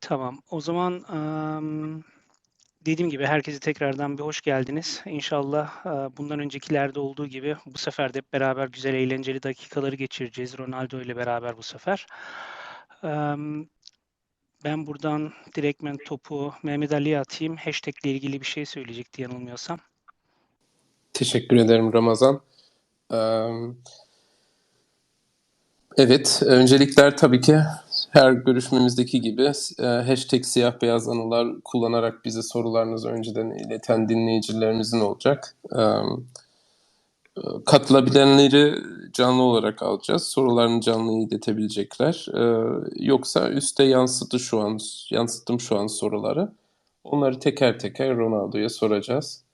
Tamam. O zaman emm, dediğim gibi herkese tekrardan bir hoş geldiniz. İnşallah eee, bundan öncekilerde olduğu gibi bu sefer de hep beraber güzel eğlenceli dakikaları geçireceğiz Ronaldo ile beraber bu sefer. Emm, ben buradan direktmen topu Mehmet Ali'ye atayım. Hashtag ile ilgili bir şey söyleyecekti yanılmıyorsam. Teşekkür ederim Ramazan. Ee, Evet, öncelikler tabii ki her görüşmemizdeki gibi e, hashtag siyah beyaz anılar kullanarak bize sorularınızı önceden ileten dinleyicilerimizin olacak. Ee, Katılabilenleri canlı olarak alacağız. Sorularını canlı iletebilecekler. Ee, Yoksa üstte yansıtı şu an, yansıttım şu an soruları. Onları teker teker Ronaldo'ya soracağız.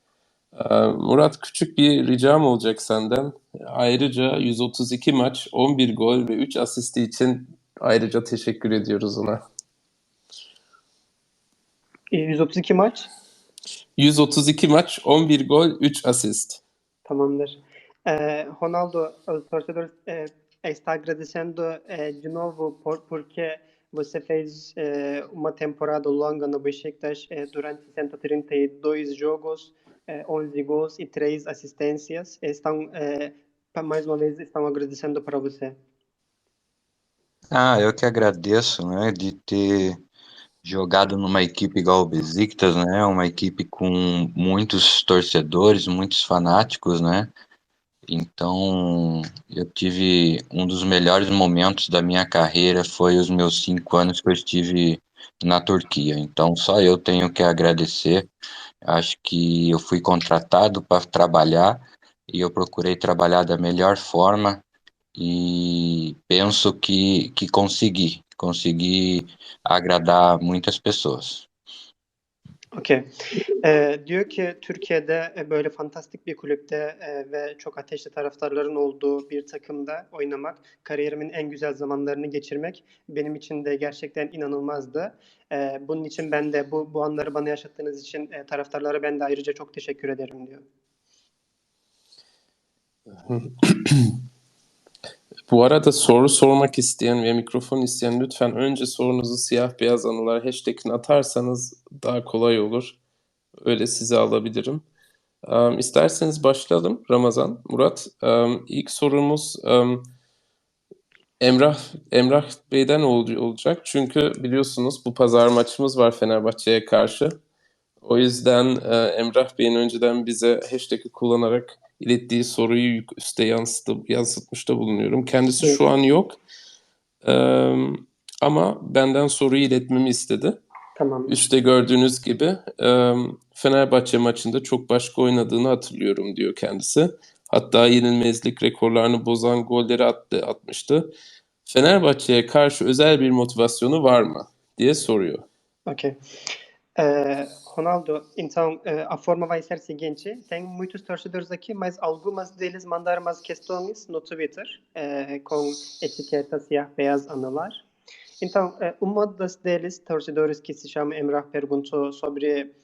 Ee, Murat küçük bir ricam olacak senden. Ayrıca 132 maç, 11 gol ve 3 asisti için ayrıca teşekkür ediyoruz ona. E, 132 maç 132 maç, 11 gol, 3 asist. tamamdır. Eh, Ronaldo, os torcedores eh, está agradecendo eh, de novo por, porque você fez eh, uma temporada longa no Beşiktaş eh, durante 132 jogos, eh, 11 gols e 3 assistências. Estão, eh, mais uma vez, estão agradecendo para você. Ah, eu que agradeço, né, de ter jogado numa equipe igual o Besiktas, né, uma equipe com muitos torcedores, muitos fanáticos, né, então eu tive um dos melhores momentos da minha carreira foi os meus cinco anos que eu estive na Turquia, então só eu tenho que agradecer, acho que eu fui contratado para trabalhar e eu procurei trabalhar da melhor forma e penso que, que consegui, consegui agradar muitas pessoas. Okey. Ee, diyor ki Türkiye'de e, böyle fantastik bir kulüpte e, ve çok ateşli taraftarların olduğu bir takımda oynamak, kariyerimin en güzel zamanlarını geçirmek benim için de gerçekten inanılmazdı. Ee, bunun için ben de bu, bu anları bana yaşattığınız için e, taraftarlara ben de ayrıca çok teşekkür ederim diyor. Bu arada soru sormak isteyen ve mikrofon isteyen lütfen önce sorunuzu siyah beyaz anılar hashtag'ine atarsanız daha kolay olur. Öyle sizi alabilirim. Um, isterseniz başlayalım Ramazan. Murat, um, ilk sorumuz um, Emrah Emrah Bey'den ol- olacak. Çünkü biliyorsunuz bu pazar maçımız var Fenerbahçe'ye karşı. O yüzden e, Emrah Bey'in önceden bize hashtag'i kullanarak ilettiği soruyu üste yansıtı, yansıtmışta bulunuyorum. Kendisi Evet. şu an yok. Ee, ama benden soruyu iletmemi istedi. Tamam. Üste gördüğünüz gibi e, Fenerbahçe maçında çok başka oynadığını hatırlıyorum diyor kendisi. Hatta yenilmezlik rekorlarını bozan golleri attı, atmıştı. Fenerbahçe'ye karşı özel bir motivasyonu var mı diye soruyor. Ok. Eh, Ronaldo, então eh, a forma vai ser seguinte: tem muitos torcedores aqui, mas algumas deles mandaram umas questões no Twitter eh, com etiqueta siyah beyaz anılar. Então, eh, uma das deles, torcedores que se chama Emrah, perguntou sobre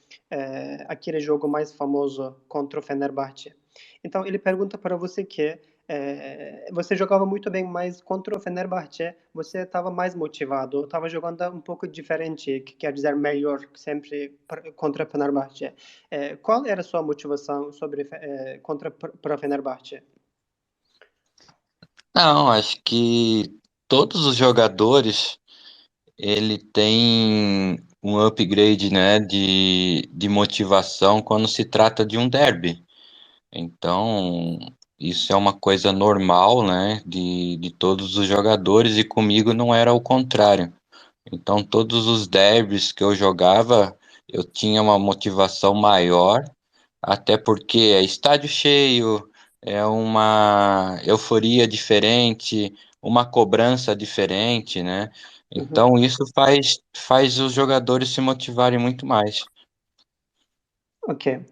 aquele jogo mais famoso contra o Fenerbahçe. Então, ele pergunta para você que eh, você jogava muito bem, mas contra o Fenerbahçe você estava mais motivado, estava jogando um pouco diferente, que quer dizer melhor sempre contra o Fenerbahçe. Eh, qual era a sua motivação sobre eh, contra para o Fenerbahçe? Não, acho que todos os jogadores ele tem um upgrade, né, de, de motivação quando se trata de um derby. Então, isso é uma coisa normal, né, de, de todos os jogadores e comigo não era o contrário. Então, todos os derbys que eu jogava, eu tinha uma motivação maior, até porque é estádio cheio, é uma euforia diferente, uma cobrança diferente, né? Então, isso faz, faz os jogadores se motivarem muito mais. Okey.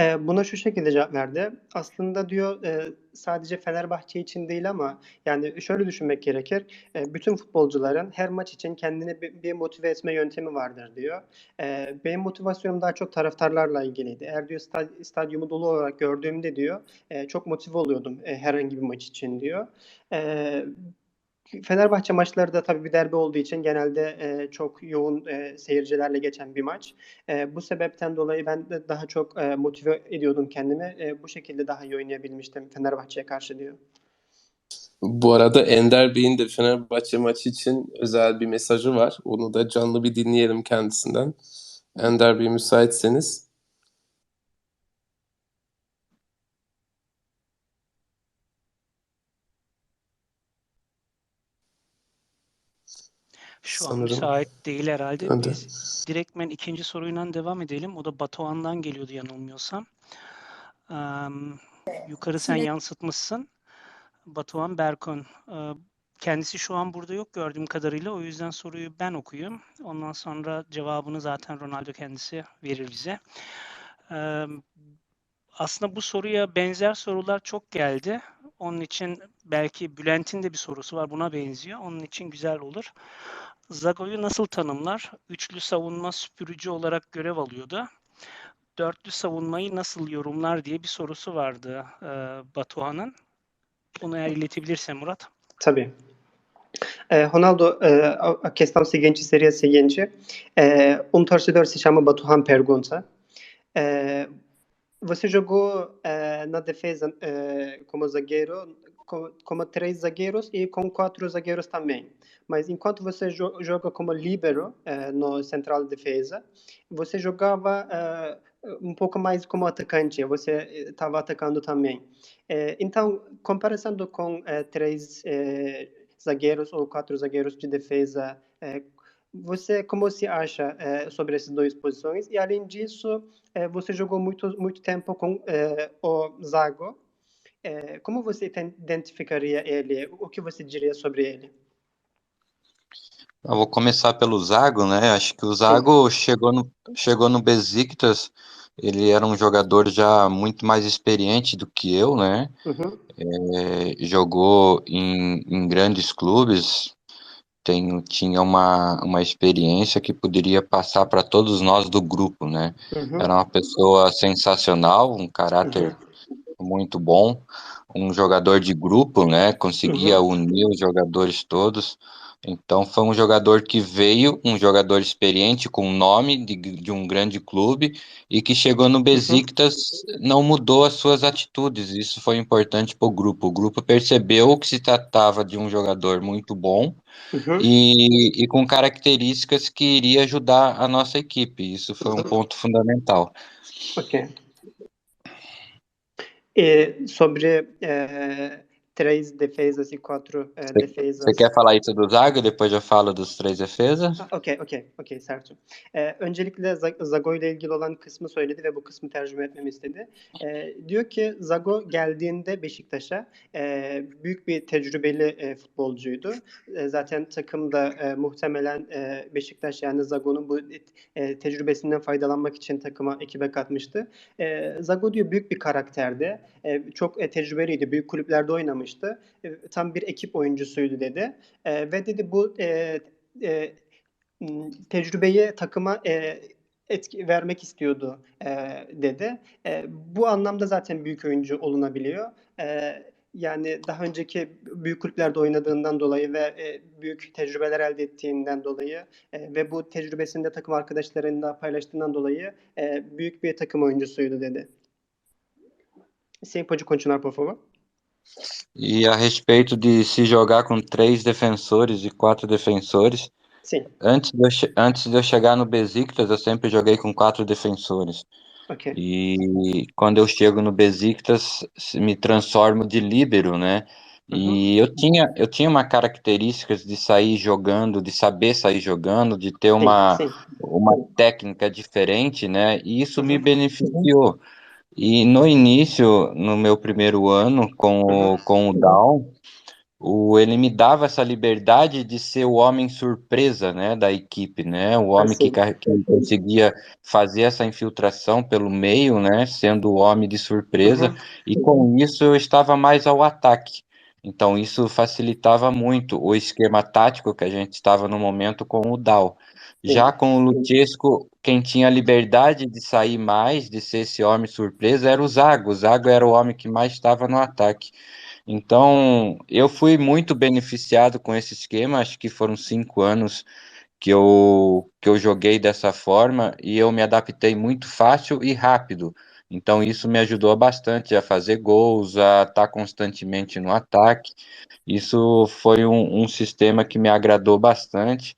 Ee, buna şu şekilde cevap verdi. Aslında diyor e, sadece Fenerbahçe için değil ama yani şöyle düşünmek gerekir. E, bütün futbolcuların her maç için kendini bir, bir motive etme yöntemi vardır diyor. E, benim motivasyonum daha çok taraftarlarla ilgiliydi. Eğer diyor sta- stadyumu dolu olarak gördüğümde diyor e, çok motive oluyordum e, herhangi bir maç için diyor. E, Fenerbahçe maçları da tabii bir derbi olduğu için genelde e, çok yoğun e, seyircilerle geçen bir maç. E, bu sebepten dolayı ben de daha çok e, motive ediyordum kendimi. E, bu şekilde daha iyi oynayabilmiştim Fenerbahçe'ye karşı diyor. Bu arada Ender Bey'in de Fenerbahçe maçı için özel bir mesajı var. Onu da canlı bir dinleyelim kendisinden. Ender Bey müsaitseniz. Şu an Sanırım. müsait değil herhalde. Hadi. Biz direktmen ikinci soruyla devam edelim. O da Batuhan'dan geliyordu yanılmıyorsam. Am, yukarı sen Evet. yansıtmışsın. Batuhan Berkon. Ee, Kendisi şu an burada yok gördüğüm kadarıyla. O yüzden soruyu ben okuyayım. Ondan sonra cevabını zaten Ronaldo kendisi verir bize. Ee, Aslında bu soruya benzer sorular çok geldi. Onun için belki Bülent'in de bir sorusu var. Buna benziyor. Onun için güzel olur. Zago'yu nasıl tanımlar? Üçlü savunma süpürücü olarak görev alıyordu. Dörtlü savunmayı nasıl yorumlar diye bir sorusu vardı e, Batuhan'ın. Bunu eğer iletebilirse Murat. Tabii. Eh, Ronaldo, eh, a questão seguinte seria a seguinte: torcedor se chama Batuhan pergunta. eh, você jogou eh, na defesa como zagueiro, co- como três zagueiros e com quatro zagueiros também. Mas enquanto você jo- joga como líbero eh, no central de defesa, você jogava eh, um pouco mais como atacante. Você estava atacando também. Eh, então, comparando com eh, três eh, zagueiros ou quatro zagueiros de defesa, eh, você como se acha eh, sobre essas duas posições? E além disso, eh, você jogou muito muito tempo com eh, o Zago. Eh, como você identificaria ele? O que você diria sobre ele? Eu vou começar pelo Zago, né? Acho que o Zago chegou no, chegou no Besiktas, ele era um jogador já muito mais experiente do que eu, né? Uhum, É, jogou em, em grandes clubes, tem, tinha uma, uma experiência que poderia passar para todos nós do grupo, né? uhum, Era uma pessoa sensacional, um caráter muito bom, um jogador de grupo, né? Conseguia unir os jogadores todos. Então foi um jogador que veio, um jogador experiente com nome de, de um grande clube e que chegou no Besiktas, não mudou as suas atitudes. Isso foi importante para o grupo. O grupo percebeu que se tratava de um jogador muito bom uhum. e, e com características que iria ajudar a nossa equipe. Isso foi um ponto fundamental. Ok sobre é, três defesas e quatro eh, defesas. Você quer falar isso do Zago depois eu falo dos três defesas? Ha, Okey, okey, okey Sertu. Ee, öncelikle Zag- Zago ile ilgili olan kısmı söyledi ve bu kısmı tercüme etmemi istedi. Ee, diyor ki Zago geldiğinde Beşiktaş'a e, büyük bir tecrübeli e, futbolcuydu. E, zaten takımda e, muhtemelen e, Beşiktaş yani Zago'nun bu e, tecrübesinden faydalanmak için takıma ekibe katmıştı. E, Zago diyor büyük bir karakterdi. E, çok e, tecrübeliydi. Büyük kulüplerde oynamıştı. E, tam bir ekip oyuncusuydu dedi. E, ve dedi bu e, e, tecrübeyi takıma e, etki vermek istiyordu e, dedi. E, bu anlamda zaten büyük oyuncu olunabiliyor. E, yani daha önceki büyük kulüplerde oynadığından dolayı ve e, büyük tecrübeler elde ettiğinden dolayı e, ve bu tecrübesini de takım arkadaşlarıyla paylaştığından dolayı e, büyük bir takım oyuncusuydu dedi. Sim, pode continuar, por favor. E a respeito de se jogar com três defensores e quatro defensores, Sim, antes de eu, antes de eu chegar no Besiktas, eu sempre joguei com quatro defensores. ok. E quando eu chego no Besiktas, me transformo de líbero, né? E eu tinha, eu tinha uma característica de sair jogando, de saber sair jogando, de ter uma, Sim, sim. uma técnica diferente, né? E isso me Uhum. beneficiou. E no início, no meu primeiro ano com o, com o Down, o, ele me dava essa liberdade de ser o homem surpresa, né, da equipe, né? O homem que, que conseguia fazer essa infiltração pelo meio, né, sendo o homem de surpresa, Uhum. e com isso eu estava mais ao ataque. Então isso facilitava muito o esquema tático que a gente estava no momento com o Dow. Já com o Luchesco, quem tinha liberdade de sair mais, de ser esse homem surpresa, era o Zago. O Zago era o homem que mais estava no ataque. Então, eu fui muito beneficiado com esse esquema, acho que foram cinco anos que eu, que eu joguei dessa forma e eu me adaptei muito fácil e rápido. Então, isso me ajudou bastante a fazer gols, a estar constantemente no ataque. Isso foi um, um sistema que me agradou bastante.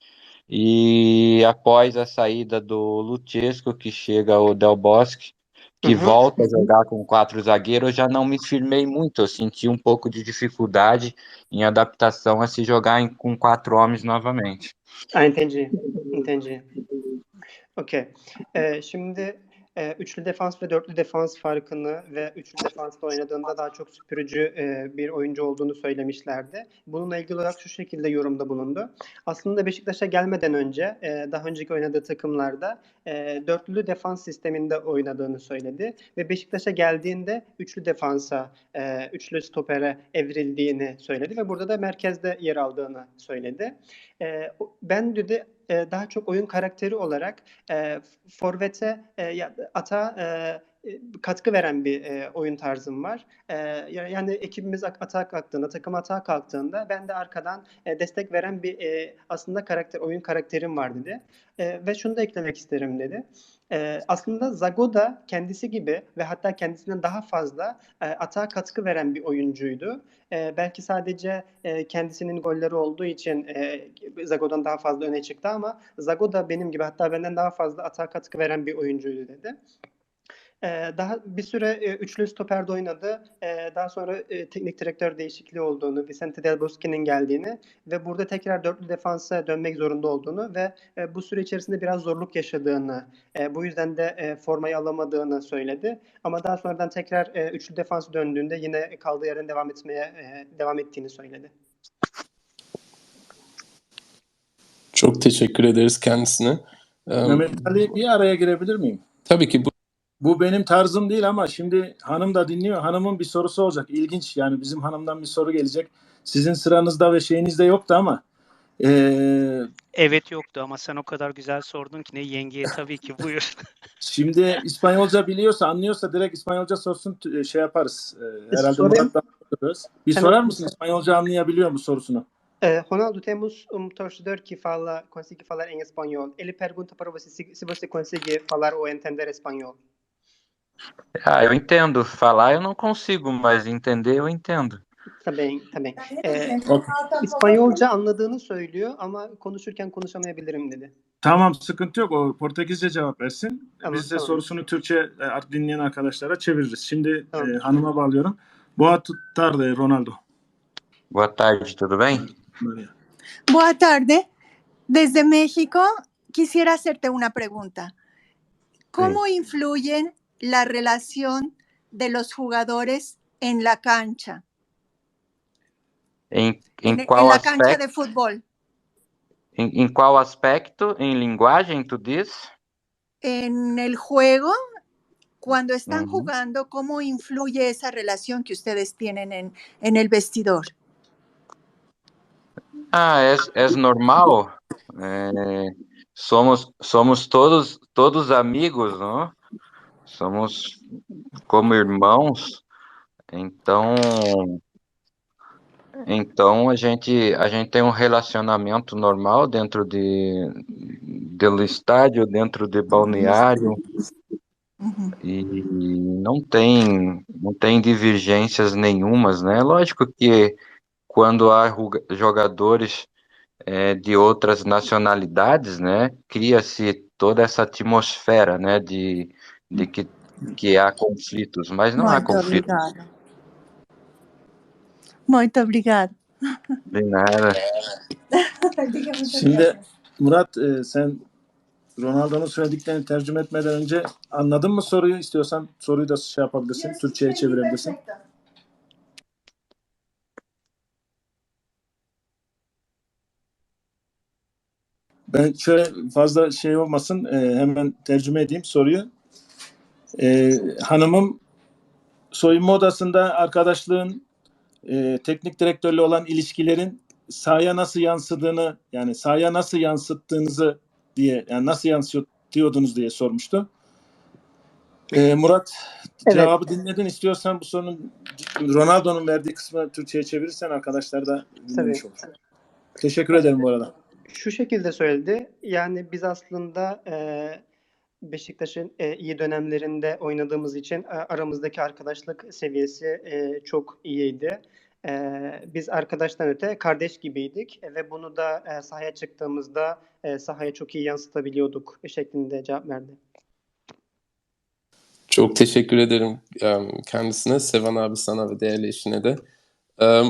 E após a saída do Luchesco, que chega o Del Bosque, que Uhum. volta a jogar com quatro zagueiros, eu já não me firmei muito. Eu senti um pouco de dificuldade em adaptação a se jogar em- com quatro homens novamente. Ha, entendi. Entendi. Okey. Ee, şimdi e, üçlü defans ve dörtlü defans farkını ve üçlü defansla oynadığında daha çok süpürücü e, bir oyuncu olduğunu söylemişlerdi. Bununla ilgili olarak şu şekilde yorumda bulundu. Aslında Beşiktaş'a gelmeden önce e, daha önceki oynadığı takımlarda e, dörtlü defans sisteminde oynadığını söyledi ve Beşiktaş'a geldiğinde üçlü defansa, e, üçlü stopere evrildiğini söyledi ve burada da merkezde yer aldığını söyledi. E, ben dedi e, daha çok oyun karakteri olarak e, forvete e, ya- ata e, e, katkı veren bir e, oyun tarzım var. E, ya- yani ekibimiz atağa kalktığında, takım atağa kalktığında ben de arkadan e, destek veren bir e, aslında karakter, oyun karakterim var dedi. E, ve şunu da eklemek isterim dedi. E, aslında Zago da kendisi gibi ve hatta kendisinden daha fazla e, atağa katkı veren bir oyuncuydu. E, belki sadece e, kendisinin golleri olduğu için e, Zago'dan daha fazla öne çıktı ama Zago da benim gibi hatta benden daha fazla atağa katkı veren bir oyuncuydu dedi. Ee, daha bir süre e, üçlü stoperde oynadı. Ee, daha sonra e, teknik direktör değişikliği olduğunu, Vicente Del Bosque'nin geldiğini ve burada tekrar dörtlü defansa dönmek zorunda olduğunu ve e, bu süre içerisinde biraz zorluk yaşadığını, bu yüzden de formayı alamadığını söyledi. Ama daha sonradan tekrar üçlü defans döndüğünde yine kaldığı yerden devam etmeye devam ettiğini söyledi. Çok teşekkür ederiz kendisine. Ee, Mehmet Ali bir araya girebilir miyim? tabii ki bu Bu benim tarzım değil ama şimdi hanım da dinliyor. Hanımın bir sorusu olacak. İlginç yani bizim hanımdan bir soru gelecek. Sizin sıranızda ve şeyinizde yoktu ama eee, Evet yoktu ama sen o kadar güzel sordun ki ne yengeye tabii ki buyur. şimdi İspanyolca biliyorsa anlıyorsa direkt İspanyolca sorsun t- şey yaparız. Eee, herhalde Sorayım. Murat'tan sorarız. Bir Hemen- sorar mısın İspanyolca anlayabiliyor mu sorusunu? Eh, Ronaldo, temos um torcedor que fala, consegue falar em espanhol. Ele pergunta para você se, se você consegue falar ou entender espanhol. Ah, eu entendo. Falar eu não consigo, mas entender eu entendo. Tá bem, tá bem. Ee. İspanyolca anladığını söylüyor ama konuşurken konuşamayabilirim dedi. Tamam sıkıntı yok. O Portekizce cevap versin. Tamam, Biz de tamam. sorusunu Türkçe e, dinleyen arkadaşlara çeviririz. Şimdi Tamam. e, hanıma bağlıyorum. Boa tarde Ronaldo. Boa tarde, tudo bem? Boa tarde. Desde México quisiera hacerte una pregunta. ¿Cómo influyen la relación de los jugadores en la cancha? Em, En, em en qual la cancha aspecto? de fútbol. Em qual aspecto? Em linguagem, tu diz? En el juego, cuando están jugando, ¿cómo influye esa relación que ustedes tienen en, en el vestidor? Ah, é, é normal. É, somos somos todos todos amigos, não? Somos como irmãos. Então, então a gente a gente tem um relacionamento normal dentro de do estádio, dentro de balneário Ujú. e não tem não tem divergências nenhumas, né? Lógico que quando há jogadores é, de outras nacionalidades, né, cria-se toda essa atmosfera, né, de, de que, que há conflitos, mas não há Muito conflitos obrigada. Muito obrigada. de nada. Şimdi Murat e, sen Ronaldo'nun söylediklerini tercüme etmeden önce anladın mı soruyu? İstiyorsan soruyu da şey yapabilirsin. Türkçe'ye çevirebilirsin. Ben şöyle fazla şey olmasın e, hemen tercüme edeyim soruyu. E, hanımım soyunma odasında arkadaşlığın e, teknik direktörle olan ilişkilerin sahaya nasıl yansıdığını yani sahaya nasıl yansıttığınızı diye yani nasıl yansıtıyordunuz diye sormuştu. Ee, Murat Evet. cevabı dinledin. İstiyorsan bu sorunun Ronaldo'nun verdiği kısmı Türkçe'ye çevirirsen arkadaşlar da dinlemiş Tabii. olur. Teşekkür ederim bu arada. Şu şekilde söyledi. Yani biz aslında e, Beşiktaş'ın e, iyi dönemlerinde oynadığımız için e, aramızdaki arkadaşlık seviyesi e, çok iyiydi. E, biz arkadaştan öte kardeş gibiydik e, ve bunu da e, sahaya çıktığımızda e, sahaya çok iyi yansıtabiliyorduk şeklinde cevap verdi. Çok teşekkür ederim em, kendisine, Sevan abi sana ve değerli eşine de. Em,